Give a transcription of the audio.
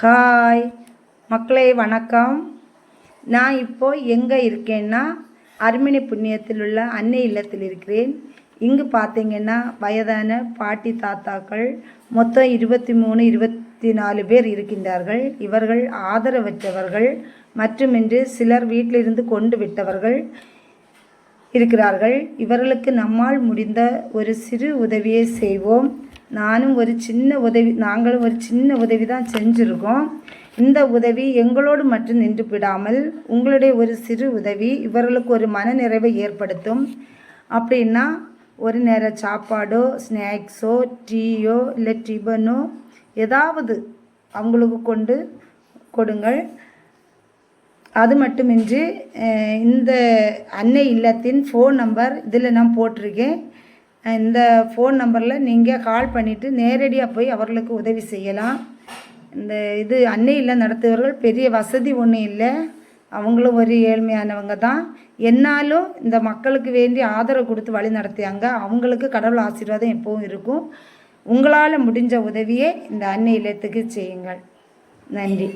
Hi. மக்களே வணக்கம். நான் இப்போ எங்கே இருக்கேன்னா அருமினி புண்ணியத்தில் உள்ள அன்னை இல்லத்தில் இருக்கிறேன். இங்கு பார்த்தீங்கன்னா வயதான பாட்டி தாத்தாக்கள் மொத்தம் இருபத்தி மூணு இருபத்தி நாலு பேர் இருக்கின்றார்கள். இவர்கள் ஆதரவற்றவர்கள் மட்டுமின்றி சிலர் வீட்டிலிருந்து கொண்டு விட்டவர்கள் இருக்கிறார்கள். இவர்களுக்கு நம்மால் முடிந்த ஒரு சிறு உதவியை செய்வோம். நானும் ஒரு சின்ன உதவி நாங்களும் ஒரு சின்ன உதவி தான் செஞ்சுருக்கோம். இந்த உதவி எங்களோடு மட்டும் நின்று விடாமல் உங்களுடைய ஒரு சிறு உதவி இவர்களுக்கு ஒரு மனநிறைவை ஏற்படுத்தும். அப்படின்னா ஒரு நேர சாப்பாடோ ஸ்நாக்ஸோ டீயோ இல்லை டிபனோ ஏதாவது அவங்களுக்கு கொண்டு கொடுங்கள். அது மட்டுமின்றி இந்த அன்னை இல்லத்தின் ஃபோன் நம்பர் இதில் நான் போட்டிருக்கேன். இந்த ஃபோன் நம்பரில் நீங்கள் கால் பண்ணிவிட்டு நேரடியாக போய் அவர்களுக்கு உதவி செய்யலாம். இந்த இது அன்னை இல்லம் நடத்துபவர்கள் பெரிய வசதி ஒன்றும் இல்லை. அவங்களும் ஒரு ஏழ்மையானவங்க தான். என்னாலும் இந்த மக்களுக்கு வேண்டி ஆதரவு கொடுத்து வழி நடத்தியாங்க. அவங்களுக்கு கடவுள் ஆசீர்வாதம் எப்பவும் இருக்கும். உங்களால் முடிஞ்ச உதவியை இந்த அன்னை இல்லத்துக்கு செய்யுங்கள். நன்றி.